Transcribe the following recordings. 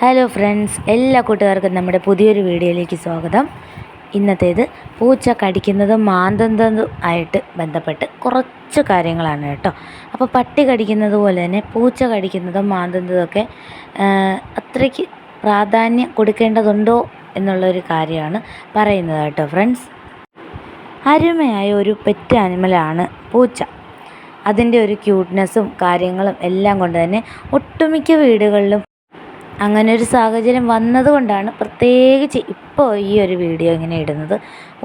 Hello friends എല്ലാ കൂട്ടുകാർക്കും നമ്മുടെ പുതിയൊരു വീഡിയോയിലേക്ക് സ്വാഗതം. ഇന്നത്തേത് പൂച്ച കടിക്കുന്നതും മാന്തന്തും ആയിട്ട് ബന്ധപ്പെട്ട് കുറച്ച് കാര്യങ്ങളാണ് കേട്ടോ. അപ്പോൾ പട്ടി കടിക്കുന്നത് പോലെ തന്നെ പൂച്ച കടിക്കുന്നതും മാന്തന്തതൊക്കെ അത്രയ്ക്ക് പ്രാധാന്യം കൊടുക്കേണ്ടതുണ്ടോ എന്നുള്ളൊരു കാര്യമാണ് പറയുന്നത് കേട്ടോ ഫ്രണ്ട്സ് അരുമയായ ഒരു പെറ്റ് ആനിമലാണ് പൂച്ച. അതിന്റെ ഒരു ക്യൂട്ട്നെസ്സും കാര്യങ്ങളും എല്ലാം കൊണ്ട് തന്നെ ഒട്ടുമിക്ക വീടുകളിലും അങ്ങനെ ഒരു സാഹചര്യം വന്നതുകൊണ്ടാണ് പ്രത്യേകിച്ച് ഇപ്പോൾ ഈ ഒരു വീഡിയോ ഇങ്ങനെ ഇടുന്നത്.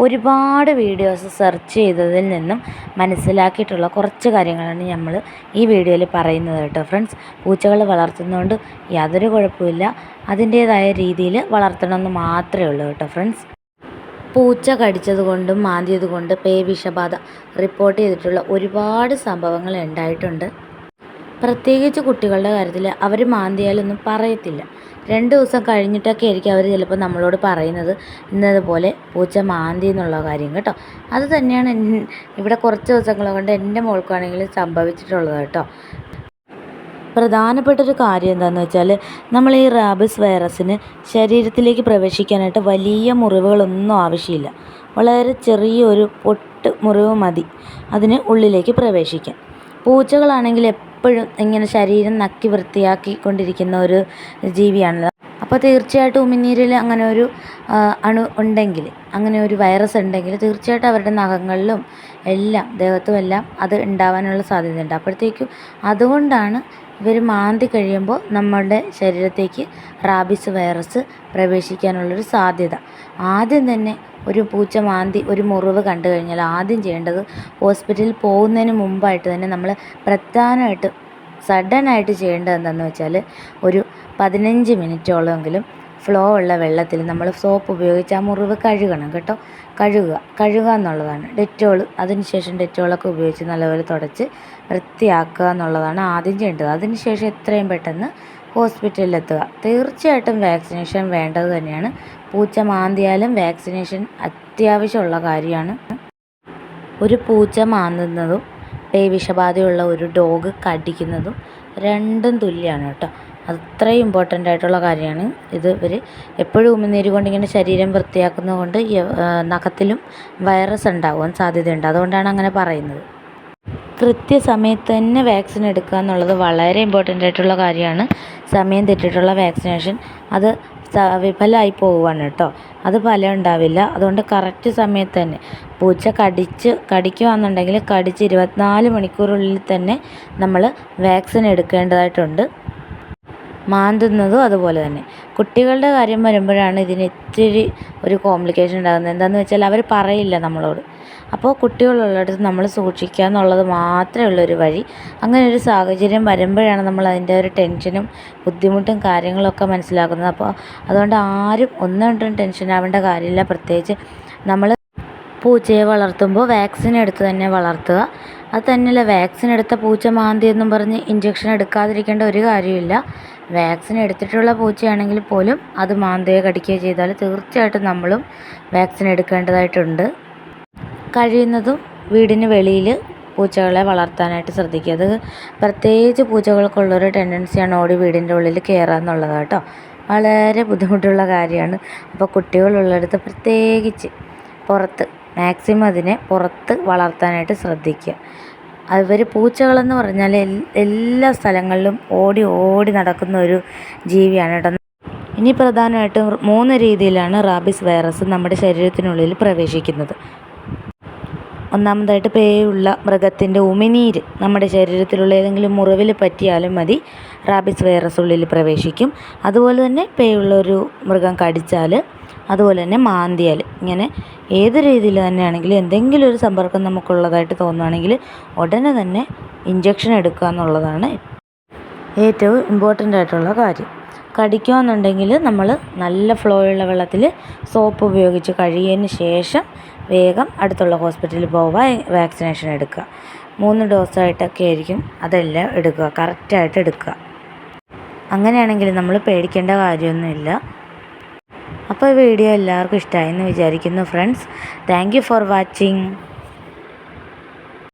ഒരുപാട് വീഡിയോസ് സെർച്ച് ചെയ്തതിൽ നിന്നും മനസ്സിലാക്കിയിട്ടുള്ള കുറച്ച് കാര്യങ്ങളാണ് നമ്മൾ ഈ വീഡിയോയിൽ പറയുന്നത് കേട്ടോ ഫ്രണ്ട്സ്. പൂച്ചകൾ വളർത്തുന്നതുകൊണ്ട് യാതൊരു കുഴപ്പമില്ല അതിന്റേതായ രീതിയിൽ വളർത്തണമെന്ന് മാത്രമേ ഉള്ളൂ കേട്ടോ ഫ്രണ്ട്സ്. പൂച്ച കടിച്ചത് കൊണ്ടും മാന്തിയത് കൊണ്ട് പേ വിഷബാധ റിപ്പോർട്ട് ചെയ്തിട്ടുള്ള ഒരുപാട് സംഭവങ്ങൾ ഉണ്ടായിട്ടുണ്ട്. പ്രത്യേകിച്ച് കുട്ടികളുടെ കാര്യത്തിൽ അവർ മാന്തിയാലൊന്നും പറയത്തില്ല. രണ്ട് ദിവസം കഴിഞ്ഞിട്ടൊക്കെ ആയിരിക്കും അവർ ചിലപ്പോൾ നമ്മളോട് പറയുന്നത് ഇന്നതുപോലെ പൂച്ച മാന്തി എന്നുള്ള കാര്യം കേട്ടോ. അത് തന്നെയാണ് ഇവിടെ കുറച്ച് ദിവസങ്ങൾ കൊണ്ട് എന്റെ മോൾക്കാണെങ്കിൽ സംഭവിച്ചിട്ടുള്ളത് കേട്ടോ. പ്രധാനപ്പെട്ടൊരു കാര്യം എന്താണെന്ന് വെച്ചാൽ നമ്മൾ ഈ റാബിസ് വൈറസിന് ശരീരത്തിലേക്ക് പ്രവേശിക്കാനായിട്ട് വലിയ മുറിവുകളൊന്നും ആവശ്യമില്ല. വളരെ ചെറിയൊരു പൊട്ട് മുറിവ് മതി. അതിന് ഉള്ളിലേക്ക് പ്രവേശിക്കാൻ. പൂച്ചകളാണെങ്കിൽ എപ്പോഴും ഇങ്ങനെ ശരീരം നക്കി വൃത്തിയാക്കി കൊണ്ടിരിക്കുന്ന ഒരു ജീവിയാണല്ലോ അപ്പോൾ തീർച്ചയായിട്ടും ഉമിനീരിൽ അങ്ങനെ ഒരു അണു ഉണ്ടെങ്കിൽ അങ്ങനെ ഒരു വൈറസ് ഉണ്ടെങ്കിൽ തീർച്ചയായിട്ടും അവരുടെ നഖങ്ങളിലും എല്ലാം ദേഹത്തും എല്ലാം അത് ഉണ്ടാവാനുള്ള സാധ്യതയുണ്ട്. അപ്പോഴത്തേക്കും അതുകൊണ്ടാണ് ഇവർ മാന്തി കഴിയുമ്പോൾ നമ്മളുടെ ശരീരത്തേക്ക് റാബിസ് വൈറസ് പ്രവേശിക്കാനുള്ളൊരു സാധ്യത. ആദ്യം തന്നെ ഒരു പൂച്ച മാന്തി ഒരു മുറിവ് കണ്ടു കഴിഞ്ഞാൽ ആദ്യം ചെയ്യേണ്ടത് ഹോസ്പിറ്റലിൽ പോകുന്നതിന് മുമ്പായിട്ട് തന്നെ നമ്മൾ പ്രധാനമായിട്ട് സഡനായിട്ട് ചെയ്യേണ്ടത് എന്താണെന്ന് വെച്ചാൽ ഒരു പതിനഞ്ച് മിനിറ്റോളമെങ്കിലും ഫ്ലോ ഉള്ള വെള്ളത്തിൽ നമ്മൾ സോപ്പ് ഉപയോഗിച്ച് ആ മുറിവ് കഴുകണം കേട്ടോ. കഴുകുക. കഴുകുക എന്നുള്ളതാണ്. ഡെറ്റോൾ അതിനുശേഷം ഡെറ്റോളൊക്കെ ഉപയോഗിച്ച് നല്ലപോലെ തുടച്ച് വൃത്തിയാക്കുക എന്നുള്ളതാണ് ആദ്യം ചെയ്യേണ്ടത്. അതിനുശേഷം എത്രയും പെട്ടെന്ന് ഹോസ്പിറ്റലിൽ എത്തുക തീർച്ചയായിട്ടും വാക്സിനേഷൻ വേണ്ടത് തന്നെയാണ്. പൂച്ച മാന്തിയാലും വാക്സിനേഷൻ അത്യാവശ്യമുള്ള കാര്യമാണ്. ഒരു പൂച്ച മാന്തുന്നതും പേ വിഷബാധയുള്ള ഒരു ഡോഗ് കടിക്കുന്നതും രണ്ടും തുല്യമാണ് കേട്ടോ. അത്രയും ഇമ്പോർട്ടന്റ് ആയിട്ടുള്ള കാര്യമാണ്. ഇത് ഇവർ എപ്പോഴും ഉമിനീര് കൊണ്ടിങ്ങനെ ശരീരം വൃത്തിയാക്കുന്നത് കൊണ്ട് നഖത്തിലും വൈറസ് ഉണ്ടാകുവാൻ സാധ്യതയുണ്ട്. അതുകൊണ്ടാണ് അങ്ങനെ പറയുന്നത്. കൃത്യസമയത്ത് തന്നെ വാക്സിൻ എടുക്കുക എന്നുള്ളത് വളരെ ഇമ്പോർട്ടന്റ് ആയിട്ടുള്ള കാര്യമാണ്. സമയം തെറ്റിയിട്ടുള്ള വാക്സിനേഷൻ അത് വിഫലമായി പോവുകയാണ് കേട്ടോ അത് ഫലം ഉണ്ടാവില്ല. അതുകൊണ്ട് കറക്റ്റ് സമയത്ത് തന്നെ പൂച്ച കടിച്ച് കടിക്കുകയാണെന്നുണ്ടെങ്കിൽ കടിച്ച് ഇരുപത്തിനാല് മണിക്കൂറിനുള്ളിൽ തന്നെ നമ്മൾ വാക്സിൻ എടുക്കേണ്ടതായിട്ടുണ്ട്. മാന്തുന്നതും അതുപോലെ തന്നെ. കുട്ടികളുടെ കാര്യം വരുമ്പോഴാണ് ഇതിന് ഇത്തിരി ഒരു കോംപ്ലിക്കേഷൻ ഉണ്ടാകുന്നത്. എന്താണെന്ന് വെച്ചാൽ അവർ പറയില്ല നമ്മളോട്. അപ്പോൾ കുട്ടികളുള്ളിടത്ത് നമ്മൾ സൂക്ഷിക്കുക എന്നുള്ളത് മാത്രമേ ഉള്ളൊരു വഴി. അങ്ങനെ ഒരു സാഹചര്യം വരുമ്പോഴാണ് നമ്മൾ അതിന്റെ ഒരു ടെൻഷനും ബുദ്ധിമുട്ടും കാര്യങ്ങളൊക്കെ മനസ്സിലാക്കുന്നത്. അപ്പോൾ അതുകൊണ്ട് ആരും ഒന്നും രണ്ടും ടെൻഷൻ ആവേണ്ട കാര്യമില്ല. പ്രത്യേകിച്ച് നമ്മൾ പൂച്ചയെ വളർത്തുമ്പോൾ വാക്സിൻ എടുത്ത് തന്നെ വളർത്തുക. അത് തന്നെയല്ല വാക്സിൻ എടുത്ത പൂച്ച മാന്തി എന്നും പറഞ്ഞ് ഇഞ്ചക്ഷൻ എടുക്കാതിരിക്കേണ്ട ഒരു കാര്യമില്ല. വാക്സിൻ എടുത്തിട്ടുള്ള പൂച്ചയാണെങ്കിൽ പോലും അത് മാന്തുകയോ കടിക്കുകയോ ചെയ്താൽ തീർച്ചയായിട്ടും നമ്മളും വാക്സിൻ എടുക്കേണ്ടതായിട്ടുണ്ട്. കഴിയുന്നതും വീടിന് വെളിയിൽ പൂച്ചകളെ വളർത്താനായിട്ട് ശ്രദ്ധിക്കുക. അത് പ്രത്യേകിച്ച് പൂച്ചകൾക്കുള്ളൊരു ടെൻഡൻസിയാണ് ഓടി വീടിന്റെ ഉള്ളിൽ കയറുക എന്നുള്ളത് കേട്ടോ വളരെ ബുദ്ധിമുട്ടുള്ള കാര്യമാണ്. അപ്പോൾ കുട്ടികളുള്ളിടത്ത് പ്രത്യേകിച്ച് പുറത്ത് മാക്സിമം അതിനെ പുറത്ത് വളർത്താനായിട്ട് ശ്രദ്ധിക്കുക. അവർ പൂച്ചകളെന്ന് പറഞ്ഞാൽ എല്ലാ സ്ഥലങ്ങളിലും ഓടി ഓടി നടക്കുന്ന ഒരു ജീവിയാണ് കേട്ടോ. ഇനി പ്രധാനമായിട്ടും മൂന്ന് രീതിയിലാണ് റാബിസ് വൈറസ് നമ്മുടെ ശരീരത്തിനുള്ളിൽ പ്രവേശിക്കുന്നത്. ഒന്നാമതായിട്ട് പേയുള്ള മൃഗത്തിന്റെ ഉമിനീര് നമ്മുടെ ശരീരത്തിലുള്ള ഏതെങ്കിലും മുറിവിൽ പറ്റിയാലും മതി റാബിസ് വൈറസ് ഉള്ളിൽ പ്രവേശിക്കും. അതുപോലെ തന്നെ പേയുള്ള ഒരു മൃഗം കടിച്ചാൽ അതുപോലെ തന്നെ മാന്തിയാൽ. ഇങ്ങനെ ഏത് രീതിയിൽ തന്നെയാണെങ്കിലും എന്തെങ്കിലും ഒരു സമ്പർക്കം നമുക്കുള്ളതായിട്ട് തോന്നുകയാണെങ്കിൽ ഉടനെ തന്നെ ഇഞ്ചക്ഷൻ എടുക്കുക എന്നുള്ളതാണ് ഏറ്റവും ഇമ്പോർട്ടന്റ് ആയിട്ടുള്ള കാര്യം. കടിക്കുകയെന്നുണ്ടെങ്കിൽ നമ്മൾ നല്ല ഫ്ലോ ഉള്ള വെള്ളത്തിൽ സോപ്പ് ഉപയോഗിച്ച് കഴിയതിന് ശേഷം വേഗം അടുത്തുള്ള ഹോസ്പിറ്റലിൽ പോവുക വാക്സിനേഷൻ എടുക്കുക. മൂന്ന് ഡോസായിട്ടൊക്കെ ആയിരിക്കും അതെല്ലാം എടുക്കുക കറക്റ്റായിട്ട് എടുക്കുക. അങ്ങനെയാണെങ്കിൽ നമ്മൾ പേടിക്കേണ്ട കാര്യമൊന്നുമില്ല. അപ്പോൾ വീഡിയോ എല്ലാവർക്കും ഇഷ്ടമായി എന്ന് വിചാരിക്കുന്നു ഫ്രണ്ട്സ് താങ്ക് ഫോർ വാച്ചിങ്